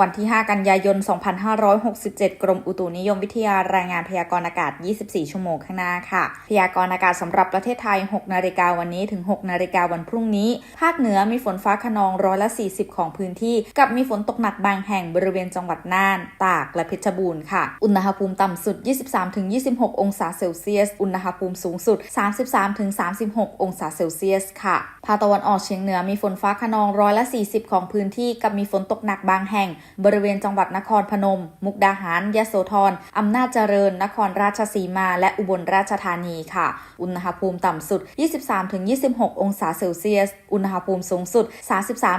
วันที่ 5 กันยายน 2567 กรมอุตุนิยมวิทยารายงานพยากรณ์อากาศ 24 ชั่วโมงข้างหน้าค่ะ พยากรณ์อากาศสำหรับประเทศไทย 6 นาฬิกาวันนี้ถึง 6 นาฬิกาวันพรุ่งนี้ ภาคเหนือมีฝนฟ้าขนองร้อยละ 40 ของพื้นที่ กับมีฝนตกหนักบางแห่งบริเวณจังหวัดน่าน ตาก และเพชรบูรณ์ค่ะ อุณหภูมิต่ำสุด 23-26 องศาเซลเซียส อุณหภูมิสูงสุด 33-36 องศาเซลเซียส ค่ะ ภาคตะวันออกเฉียงเหนือมีฝนฟ้าขนองร้อยละ 40 ของพื้นที่ กับมีฝนตกหนักบางแห่งบริเวณจังหวัดนครพนม มุกดาหาร ยโสธรอำนาจเจริญ นครราชสีมา และอุบลราชธานีค่ะ อุณหภูมิต่ำสุด 23-26 องศาเซลเซียส อุณหภูมิสูงสุด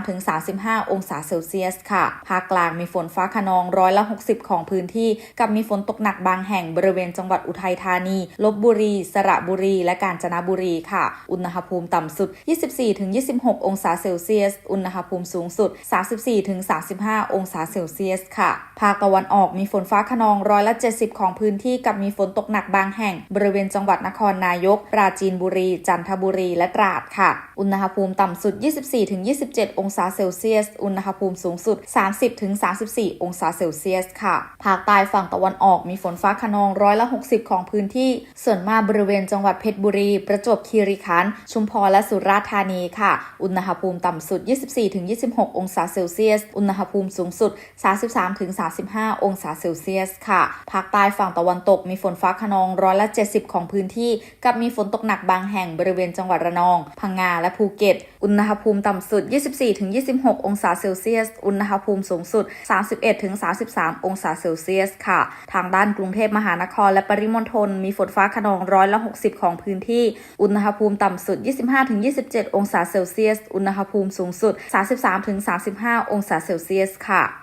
33-35 องศาเซลเซียสค่ะ ภาคกลางมีฝนฟ้าขนองร้อยละ 60 ของพื้นที่ กับมีฝนตกหนักบางแห่งบริเวณจังหวัดอุทัยธานี ลบบุรี สระบุรี และกาญจนบุรีค่ะ อุณหภูมิต่ำสุด 24-26 องศาเซลเซียส อุณหภูมิสูงสุด 34-35 องศาองศาเซลเซียสค่ะ ภาคตะวันออกมีฝนฟ้าขนองร้อยละ70 ของพื้นที่กับมีฝนตกหนักบางแห่ง บริเวณจังหวัดนครนายก ปราจีนบุรี จันทบุรีและตราดค่ะ อุณหภูมิต่ำสุด 24-27 องศาเซลเซียส อุณหภูมิสูงสุด 30-34 องศาเซลเซียสค่ะ ภาคใต้ฝั่งตะวันออกมีฝนฟ้าขนองร้อยละ 60 ของพื้นที่ ส่วนมากบริเวณจังหวัดเพชรบุรี ประจวบคีรีขันธ์ ชุมพรและสุราษฎร์ธานีค่ะ อุณหภูมิต่ำสุด 24-26 องศาเซลเซียส อุณหภูมิสูงสุด35 องศาเซลเซียสค่ะ ภาคใต้ฝั่งตะวันตกมีฝนฟ้าขนองร้อยละ 70 ของพื้นที่ กับมีฝนตกหนักบางแห่งบริเวณจังหวัดระนอง พังงาและภูเก็ต อุณหภูมิต่ำสุด 24-26 องศาเซลเซียส อุณหภูมิสูงสุด 31-33 องศาเซลเซียสค่ะ ทางด้านกรุงเทพมหานครและปริมณฑลมีฝนฟ้าขนองร้อยละ 60 ของพื้นที่ อุณหภูมิต่ำสุด 25-27 องศาเซลเซียส อุณหภูมิสูงสุด 33-35 องศาเซลเซียสค่ะ